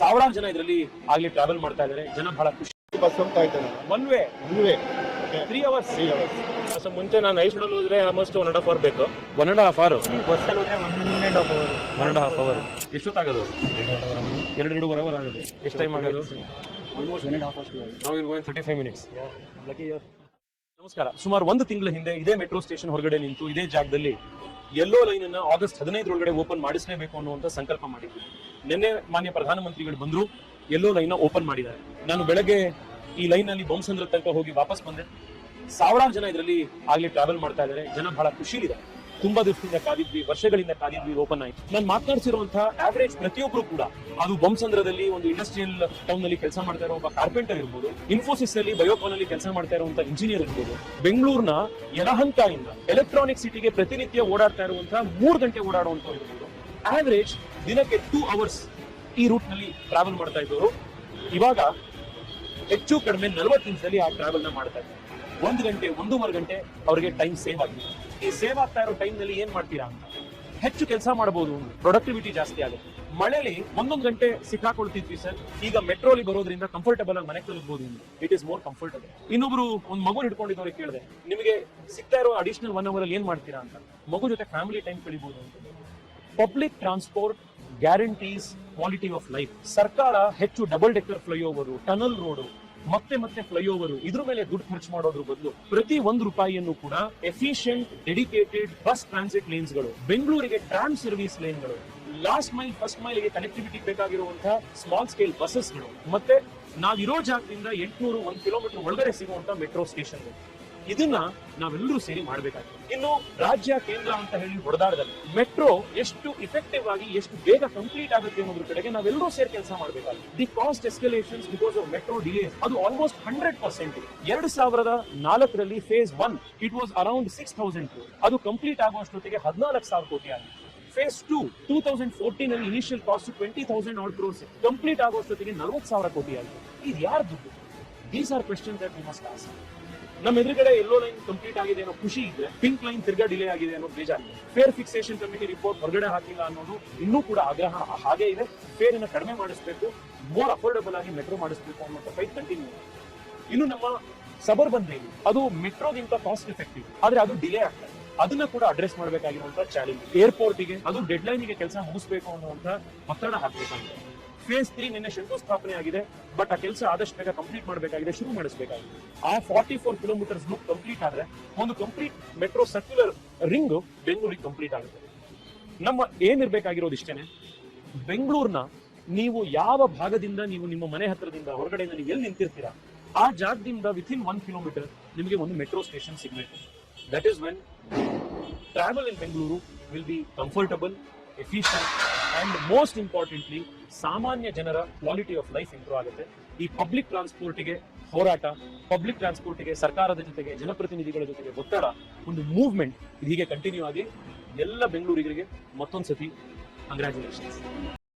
ಸಾವಿರಾರು ಜನ ಇದರಲ್ಲಿ ಆಗ್ಲಿ ಟ್ರಾವೆಲ್ ಮಾಡ್ತಾ ಇದ್ದಾರೆ. ಜನ ಬಹಳ ಖುಷಿ. ಬಸ್ ಹೋಗ್ತಾ ಇದ್ದಾರೆ ಒನ್ ವೇ ಒನ್ ವೇ ನೀವೇ ತ್ರೀ ಅವರ್ಸ್ ತ್ರೀ ಅವರ್ಸ್ ಮುಂಚೆ ನಾನು ಐಶ್ವರಲ್ಲಿ ಹೋದ್ರೆ almost one and half hour ಬೇಕು. ಒನ್ ಅಂಡ್ ಹಾಫ್ ಅವರ್ ಬಸ್ಸಲ್ಲಿ ಹೋದ್ರೆ one and half hour one and half hour ಎಷ್ಟೊತ್ತಾಗೋದು? ಎರಡು ಎರಡೂವರೆ ಅವರ್ ಆಗುತ್ತೆ. ಎಷ್ಟು ಟೈಮ್ ಆಗೋದು? ತರ್ಟಿ ಫೈವ್ ಮಿನಿಟ್ಸ್ ನಮಸ್ಕಾರ. ಸುಮಾರು ಒಂದು ತಿಂಗಳ ಹಿಂದೆ ಇದೇ ಮೆಟ್ರೋ ಸ್ಟೇಷನ್ ಹೊರಗಡೆ ನಿಂತು ಇದೇ ಜಾಗದಲ್ಲಿ ಎಲ್ಲೋ ಲೈನ್ ಅನ್ನ ಆಗಸ್ಟ್ ಹದಿನೈದರೊಳಗಡೆ ಓಪನ್ ಮಾಡಿಸಲೇಬೇಕು ಅನ್ನುವಂತ ಸಂಕಲ್ಪ ಮಾಡಿದ್ವಿ. ನಿನ್ನೆ ಮಾನ್ಯ ಪ್ರಧಾನಮಂತ್ರಿಗಳು ಬಂದ್ರು, ಎಲ್ಲೋ ಲೈನ್ ಓಪನ್ ಮಾಡಿದ್ದಾರೆ. ನಾನು ಬೆಳಗ್ಗೆ ಈ ಲೈನ್ ಅಲ್ಲಿ ಬೊಮ್ಮಸಂದ್ರ ತನಕ ಹೋಗಿ ವಾಪಸ್ ಬಂದೆ. ಸಾವಿರಾರು ಜನ ಇದರಲ್ಲಿ ಆಗ್ಲಿ ಟ್ರಾವೆಲ್ ಮಾಡ್ತಾ ಇದ್ದಾರೆ. ಜನ ಬಹಳ ಖುಷಿಲಿದೆ. ತುಂಬಾ ದಿವಸದಿಂದ ಕಾದಿದ್ವಿ, ವರ್ಷಗಳಿಂದ ಕಾದಿದ್ವಿ ಓಪನ್ ಆಯ್ತು ನಾನು ಮಾತನಾಡಿಸಿರುವಂತಹ ಆವರೇಜ್ ಪ್ರತಿಯೊಬ್ಬರು ಕೂಡ, ಅದು ಬೊಮ್ಮಸಂದ್ರದಲ್ಲಿ ಒಂದು ಇಂಡಸ್ಟ್ರಿಯಲ್ ಟೌನ್ನಲ್ಲಿ ಕೆಲಸ ಮಾಡ್ತಾ ಇರೋ ಒಬ್ಬ ಕಾರ್ಪೆಂಟರ್ ಇರ್ಬೋದು ಇನ್ಫೋಸಿಸ್ ಅಲ್ಲಿ ಬಯೋಕಾನ್ ಅಲ್ಲಿ ಕೆಲಸ ಮಾಡ್ತಾ ಇರುವಂತಹ ಇಂಜಿನಿಯರ್ ಇರ್ಬೋದು, ಬೆಂಗಳೂರಿನ ಯಲಹಂಕ ಇಂದ ಎಲೆಕ್ಟ್ರಾನಿಕ್ ಸಿಟಿಗೆ ಪ್ರತಿನಿತ್ಯ ಓಡಾಡ್ತಾ ಇರುವಂತಹ ಮೂರು ಗಂಟೆ ಓಡಾಡುವಂತ ಇರ್ಬೋದು. ಆವರೇಜ್ ದಿನಕ್ಕೆ ಟೂ ಅವರ್ಸ್ ಈ ರೂಟ್ನಲ್ಲಿ ಟ್ರಾವೆಲ್ ಮಾಡ್ತಾ ಇದ್ದವರು. ಇವಾಗ ಹೆಚ್ಚು ಕಡಿಮೆ ನಲವತ್ತು ನಿಮಿಷದಲ್ಲಿ ಆ ಟ್ರಾವೆಲ್ನ ಮಾಡ್ತಾ ಇದ್ದಾರೆ. ಒಂದು ಗಂಟೆ, ಒಂದೂವರೆ ಗಂಟೆ ಅವರಿಗೆ ಟೈಮ್ ಸೇವ್ ಆಗಿದೆ. ಈ ಸೇವ್ ಆಗ್ತಾ ಇರೋ ಟೈಮ್ನಲ್ಲಿ ಏನ್ ಮಾಡ್ತೀರಾ ಅಂತ. ಹೆಚ್ಚು ಕೆಲಸ ಮಾಡಬಹುದು ಪ್ರೊಡಕ್ಟಿವಿಟಿ ಜಾಸ್ತಿ ಆಗುತ್ತೆ. ಮಳೆಯಲ್ಲಿ ಒಂದೊಂದು ಗಂಟೆ ಸಿಕ್ಕಾಕೊಳ್ತಿದ್ವಿ ಸರ್. ಈಗ ಮೆಟ್ರೋಲಿ ಬರೋದ್ರಿಂದ ಕಂಫರ್ಟಬಲ್ ಆಗಿ ಮನೆ ತಲುಪಬಹುದು ಇಟ್ ಇಸ್ ಮೋರ್ ಕಂಫರ್ಟಬಲ್ ಇನ್ನೊಬ್ರು ಒಂದು ಮಗು ಹಿಡ್ಕೊಂಡಿದ್ದವ್ರಿಗೆ ಕೇಳಿದೆ, ನಿಮಗೆ ಸಿಗ್ತಾ ಇರೋ ಅಡಿಷನಲ್ ಒನ್ ಅವರ್ ಅಲ್ಲಿ ಏನ್ ಮಾಡ್ತೀರಾ ಅಂತ. ಮಗು ಜೊತೆ ಫ್ಯಾಮಿಲಿ ಟೈಮ್ ಕಳಿಬಹುದು ಅಂತ. Public transport guarantees quality of life ಸರ್ಕಾರ ಹೆಚ್ಚು double decker flyover tunnel road ಮತ್ತೆ ಮತ್ತೆ ಫ್ಲೈಓವರ್ ಇದ್ರ ಮೇಲೆ ದುಡ್ಡು ಖರ್ಚು ಮಾಡೋದ್ರ ಬದಲು ಪ್ರತಿ ಒಂದು ರೂಪಾಯಿಯನ್ನು ಕೂಡ ಎಫಿಷಿಯಂಟ್ ಡೆಡಿಕೇಟೆಡ್ ಬಸ್ ಟ್ರಾನ್ಸಿಟ್ ಲೇನ್ಸ್ಗಳು ಬೆಂಗಳೂರಿಗೆ ಟ್ರಾಮ್ ಸರ್ವಿಸ್ ಲೇನ್ಗಳು ಲಾಸ್ಟ್ ಮೈಲ್ ಫಸ್ಟ್ ಮೈಲ್ಗೆ ಕನೆಕ್ಟಿವಿಟಿ ಬೇಕಾಗಿರುವಂತಹ ಸ್ಮಾಲ್ ಸ್ಕೇಲ್ ಬಸ್ಸಸ್ಗಳು ಮತ್ತೆ ನಾವಿರೋ ಜಾಗದಿಂದ ಎಂಟುನೂರು, ಒಂದು ಕಿಲೋಮೀಟರ್ ಒಳಗಡೆ ಸಿಗುವಂತಹ ಮೆಟ್ರೋ ಸ್ಟೇಷನ್ ಇದನ್ನ ನಾವೆಲ್ಲರೂ ಸೇರಿ ಮಾಡಬೇಕಾಗಿದೆ ಇನ್ನು ರಾಜ್ಯ ಕೇಂದ್ರ ಅಂತ ಹೇಳಿ ಹೊಡೆದಾಡದಲ್ಲಿ, ಮೆಟ್ರೋ ಎಷ್ಟು ಇಫೆಕ್ಟಿವ್ ಆಗಿ ಎಷ್ಟು ಬೇಗ ಕಂಪ್ಲೀಟ್ ಆಗುತ್ತೆ ಅನ್ನೋದ್ರ ಕಡೆಗೆ ನಾವೆಲ್ಲರೂ ಸೇರಿ ಕೆಲಸ ಮಾಡಬೇಕಾಗಿದೆ the cost escalation because of metro delay ಅದು ಆಲ್ಮೋಸ್ಟ್ ಹಂಡ್ರೆಡ್ ಪರ್ಸೆಂಟ್ ಎರಡು ಸಾವಿರದ ನಾಲ್ಕರಲ್ಲಿ phase one it was around six thousand ಅದು ಕಂಪ್ಲೀಟ್ ಆಗುವಷ್ಟೊತ್ತಿಗೆ ಹದಿನಾಲ್ಕು ಸಾವಿರ ಕೋಟಿ ಆಗಿದೆ. Phase two two thousand fourteen ಅಲ್ಲಿ initial cost twenty thousand all crores complete ಆಗುವಷ್ಟೊತ್ತಿಗೆ ನಲ್ವತ್ತು ಸಾವಿರ ಕೋಟಿ ಆಗಿದೆ. ಇದು ಯಾರು ದುಡ್ಡು? These are question that we must ask ನಮ್ಮ ಎದುರುಗಡೆ ಎಲ್ಲೋ ಲೈನ್ ಕಂಪ್ಲೀಟ್ ಆಗಿದೆ ಅನ್ನೋ ಖುಷಿ ಇದ್ರೆ ಪಿಂಕ್ ಲೈನ್ ತಿರ್ಗಾ ಡಿಲೇ ಆಗಿದೆ ಅನ್ನೋ ಬೇಜಾರು. ಫೇರ್ ಫಿಕ್ಸೇಷನ್ ಕಮಿಟಿ ರಿಪೋರ್ಟ್ ಹೊರಗಡೆ ಹಾಕಿಲ್ಲ ಅನ್ನೋದು ಇನ್ನೂ ಕೂಡ ಆಗ್ರಹ, ಹಾಗೆ ಇದೆ. ಫೇರ್ ಅನ್ನ ಕಡಿಮೆ ಮಾಡಿಸಬೇಕು ಮೋರ್ ಅಫೋರ್ಡಬಲ್ ಆಗಿ ಮೆಟ್ರೋ ಮಾಡಿಸಬೇಕು ಅನ್ನೋ ಫೈಟ್ ಕಂಟಿನ್ಯೂ ಇನ್ನು ನಮ್ಮ ಸಬರ್ಬನ್ ರೈಲ್ ಅದು ಮೆಟ್ರೋಗಿಂತ ಕಾಸ್ಟ್ ಎಫೆಕ್ಟಿವ್ ಆದ್ರೆ ಅದು ಡಿಲೇ ಆಗ್ತದೆ ಅದನ್ನ ಕೂಡ ಅಡ್ರೆಸ್ ಮಾಡಬೇಕಾಗಿರುವಂತಹ ಚಾಲೆಂಜ್ ಏರ್ಪೋರ್ಟ್ಗೆ ಅದು ಡೆಡ್ ಲೈನ್ಗೆ ಕೆಲಸ ಮುಗಿಸಬೇಕು ಅನ್ನುವಂತ ಒತ್ತಡ ಹಾಕಬೇಕಾಗಿದೆ. ಫೇಸ್ ತ್ರೀ ನಿನ್ನೆ ಶಂಕುಸ್ಥಾಪನೆ ಆಗಿದೆ ಬಟ್ ಆ ಕೆಲಸ ಆದಷ್ಟು ಬೇಗ ಕಂಪ್ಲೀಟ್ ಮಾಡಬೇಕಾಗಿದೆ, ಶುರು ಮಾಡಿಸಬೇಕಾಗಿದೆ. ಆ forty four kilometres loop complete ಆದ್ರೆ ಒಂದು ಕಂಪ್ಲೀಟ್ ಮೆಟ್ರೋ ಸರ್ಕ್ಯುಲರ್ ರಿಂಗ್ ಬೆಂಗಳೂರಿಗೆ ಕಂಪ್ಲೀಟ್ ಆಗುತ್ತೆ. ನಮ್ಮ ಏನಿರ್ಬೇಕಾಗಿರೋದು ಇಷ್ಟೇನೆ, ಬೆಂಗಳೂರಿನ ನೀವು ಯಾವ ಭಾಗದಿಂದ ನೀವು ನಿಮ್ಮ ಮನೆ ಹತ್ರದಿಂದ ಹೊರಗಡೆಯಿಂದ ನೀವು ಎಲ್ಲಿ ನಿಂತಿರ್ತೀರಾ, ಆ ಜಾಗದಿಂದ ವಿಥಿನ್ ಒನ್ ಕಿಲೋಮೀಟರ್ ನಿಮಗೆ ಒಂದು ಮೆಟ್ರೋ ಸ್ಟೇಷನ್ ಸಿಗಬೇಕು. That is when travel in Bengaluru will be comfortable efficient and most importantly ಸಾಮಾನ್ಯ ಜನರ ಕ್ವಾಲಿಟಿ ಆಫ್ ಲೈಫ್ ಇಂಪ್ರೂವ್ ಆಗುತ್ತೆ. ಈ ಪಬ್ಲಿಕ್ ಟ್ರಾನ್ಸ್ಪೋರ್ಟ್ಗೆ ಹೋರಾಟ ಪಬ್ಲಿಕ್ ಟ್ರಾನ್ಸ್ಪೋರ್ಟ್ಗೆ ಸರ್ಕಾರದ ಜೊತೆಗೆ, ಜನಪ್ರತಿನಿಧಿಗಳ ಜೊತೆಗೆ ಒತ್ತಡ, ಒಂದು ಮೂವ್ಮೆಂಟ್ ಹೀಗೆ ಕಂಟಿನ್ಯೂ ಆಗಿ ಎಲ್ಲ ಬೆಂಗಳೂರಿಗರಿಗೆ ಮತ್ತೊಂದ್ಸತಿ ಕಂಗ್ರ್ಯಾಚುಲೇಷನ್ಸ್